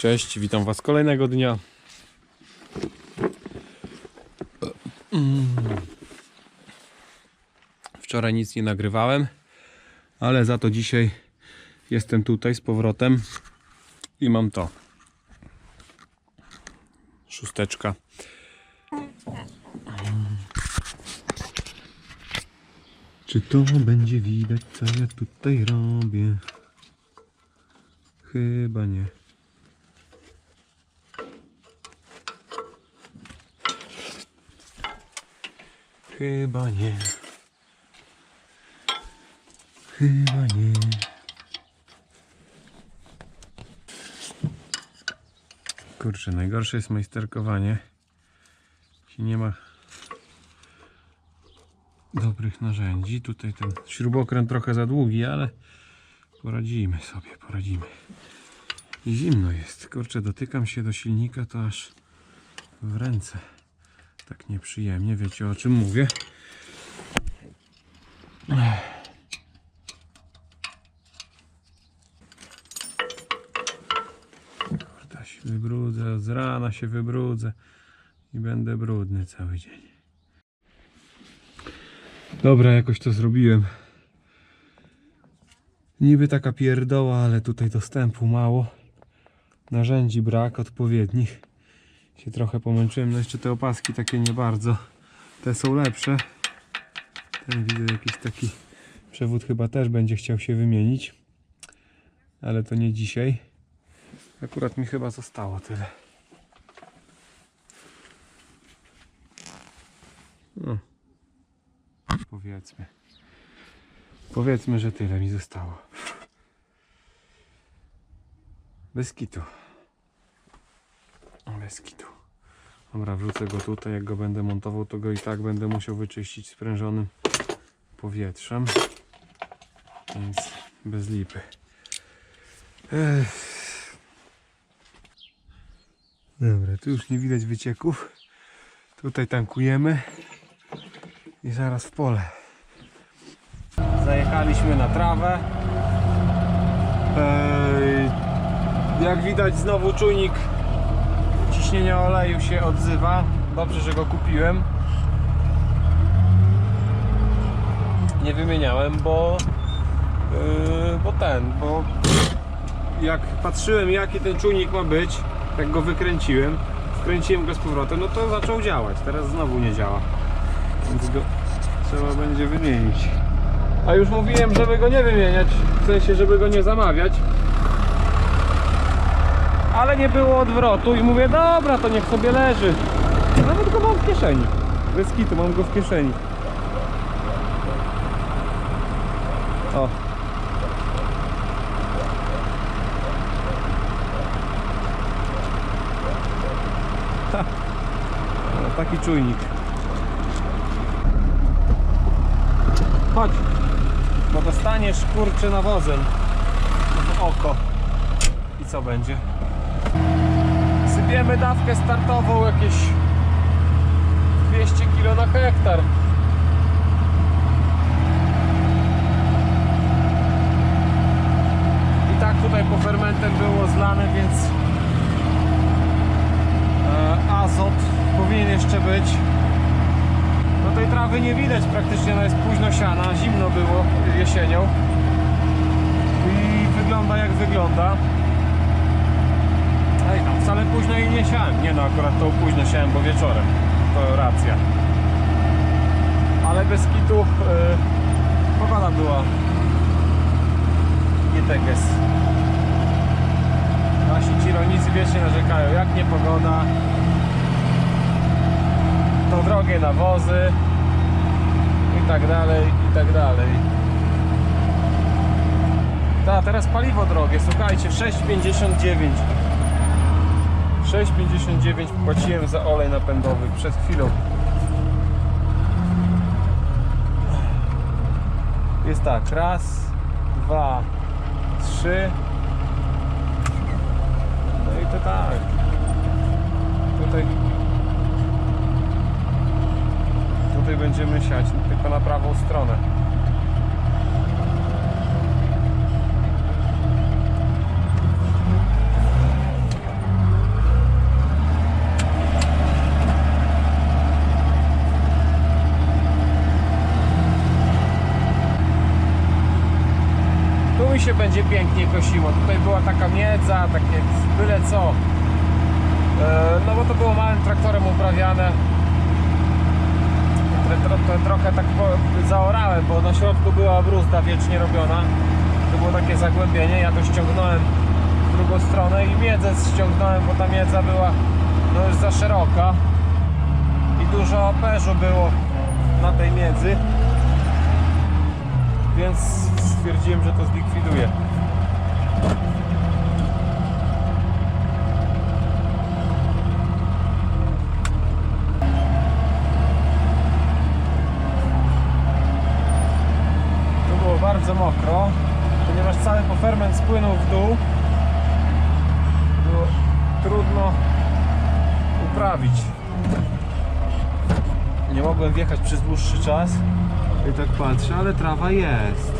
Cześć, witam Was kolejnego dnia. Wczoraj nic nie nagrywałem, ale za to dzisiaj jestem tutaj z powrotem i mam to. Szósteczka. Czy to będzie widać, co ja tutaj robię? Chyba nie. Chyba nie. Chyba nie. Kurczę, najgorsze jest majsterkowanie. Jeśli nie ma dobrych narzędzi. Tutaj ten śrubokręt trochę za długi, ale poradzimy sobie, poradzimy. I zimno jest. Kurczę, dotykam się do silnika, to aż w ręce. Tak nieprzyjemnie, wiecie o czym mówię. Kurde, się wybrudzę, z rana się wybrudzę i będę brudny cały dzień. Dobra, jakoś to zrobiłem. Niby taka pierdoła, ale tutaj dostępu mało. Narzędzi brak odpowiednich. Się trochę pomęczyłem. No jeszcze te opaski takie nie bardzo. Te są lepsze. Ten widzę jakiś taki przewód chyba też będzie chciał się wymienić. Ale to nie dzisiaj. Akurat mi chyba zostało tyle. No. Powiedzmy. Powiedzmy, że tyle mi zostało. Bez kitu. Bez kitu. Dobra, wrzucę go tutaj. Jak go będę montował, to go i tak będę musiał wyczyścić sprężonym powietrzem. Więc bez lipy. Ech. Dobra, tu już nie widać wycieków. Tutaj tankujemy i zaraz w pole. Zajechaliśmy na trawę. Jak widać znowu czujnik ciśnienia oleju się odzywa. Dobrze, że go kupiłem. Nie wymieniałem, bo yy, bo ten, bo jak patrzyłem jaki ten czujnik ma być, jak go wykręciłem, wkręciłem go z powrotem, no to zaczął działać. Teraz znowu nie działa. Więc go trzeba będzie wymienić. A już mówiłem, żeby go nie wymieniać, w sensie, żeby go nie zamawiać. Ale nie było odwrotu i mówię, dobra, to niech sobie leży. Nawet go mam w kieszeni. Bez kitu, mam go w kieszeni. O. Ha. No, taki czujnik. Chodź, bo dostaniesz kurczy nawozem w oko. I co będzie? Sypiemy dawkę startową jakieś 200 kg na hektar. I tak tutaj po fermentem było zlane, więc e, azot powinien jeszcze być. No tej trawy nie widać praktycznie, ona jest późno siana, zimno było jesienią i wygląda jak wygląda. Ej, tam wcale późno jej nie siałem. Nie no, akurat to późno siałem, bo wieczorem. To racja. Ale bez kitu yy, pogoda była nie teges. Nasi ci rolnicy wiecznie narzekają, jak nie pogoda, to drogie nawozy i tak dalej, i tak dalej. Ta, teraz paliwo drogie, słuchajcie, 6,59 6,59 płaciłem za olej napędowy przed chwilą. Jest tak, raz, dwa, trzy. No i to tak. Tutaj Tutaj będziemy siać tylko na prawą stronę. Wszędzie pięknie kosiło. Tutaj była taka miedza, takie byle co. E, No bo to było małym traktorem uprawiane. Tro, tro, tro, trochę tak zaorałem, bo na środku była bruzda wiecznie robiona. To było takie zagłębienie, ja to ściągnąłem w drugą stronę i miedzę ściągnąłem, bo ta miedza była no już za szeroka i dużo operzu było na tej miedzy więc stwierdziłem, że to zlikwiduję. Tu było bardzo mokro, ponieważ cały poferment spłynął w dół. Było trudno uprawić. Nie mogłem wjechać przez dłuższy czas. I tak patrzę, ale trawa jest.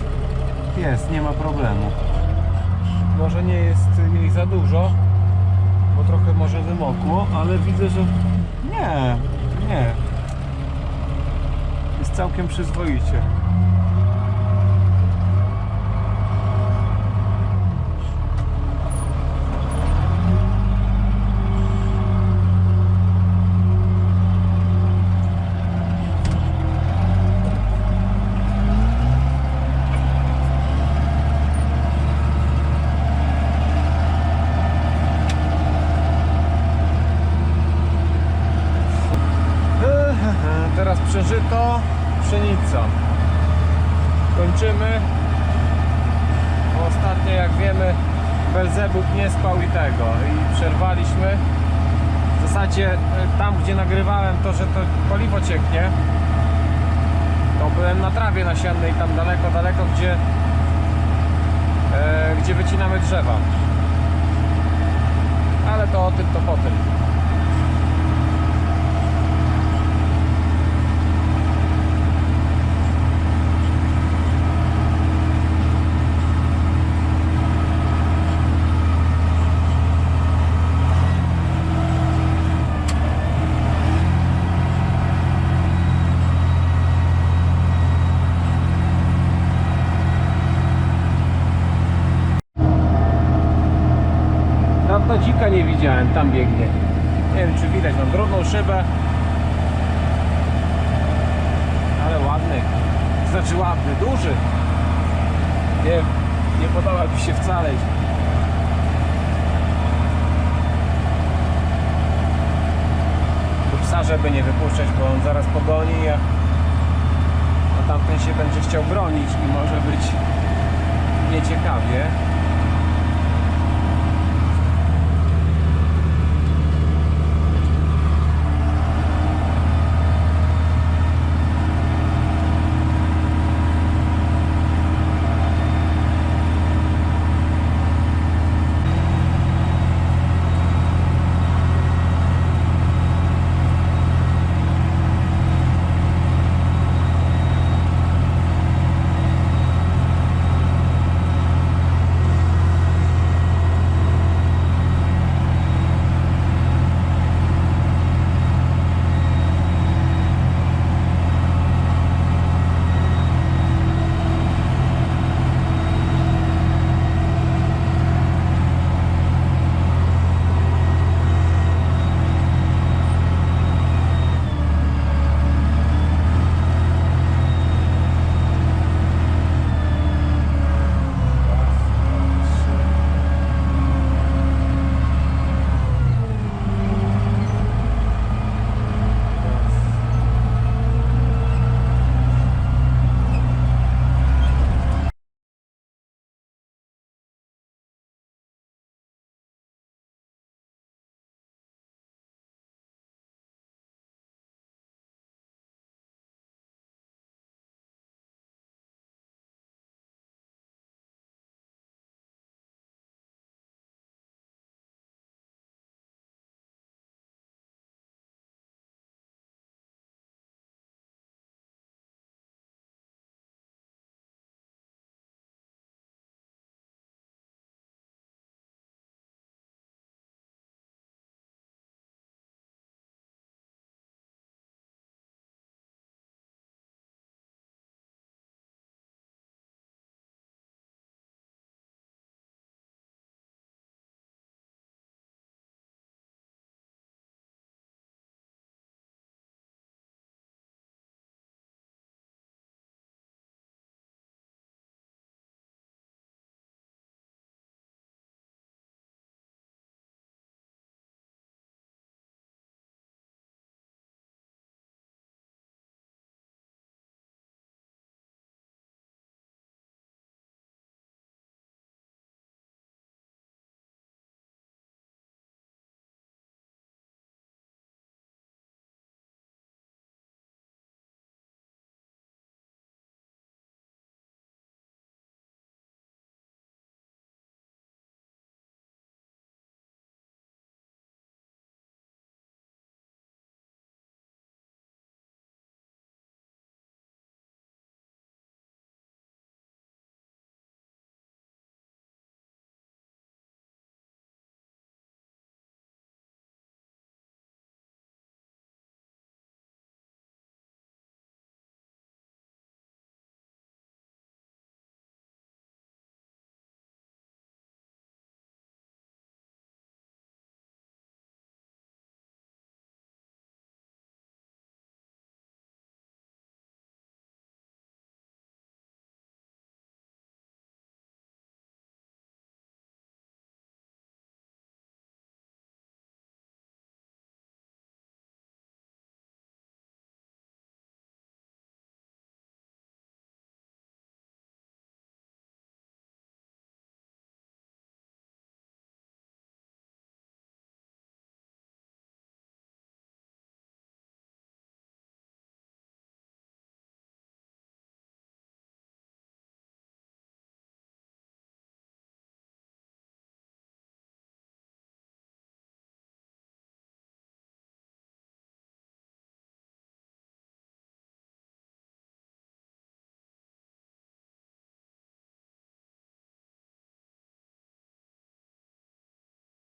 Jest, nie ma problemu. Może nie jest jej za dużo, bo trochę może wymokło, ale widzę, że nie, nie. Jest całkiem przyzwoicie. Teraz przeżyto, pszenica. Kończymy. Bo Ostatnio, jak wiemy, Belzebub nie spał i tego. I przerwaliśmy. W zasadzie e, tam, gdzie nagrywałem to, że to paliwo cieknie, to byłem na trawie nasiennej, tam daleko, daleko, gdzie, e, gdzie wycinamy drzewa. Ale to o tym, to po tym. Widziałem, tam biegnie. Nie wiem czy widać, mam drobną szybę. Ale ładny. Znaczy ładny, duży. Nie, nie podoba mi się wcale. Psa, żeby nie wypuszczać, bo on zaraz pogoni, a, a tamten się będzie chciał bronić i może być nieciekawie.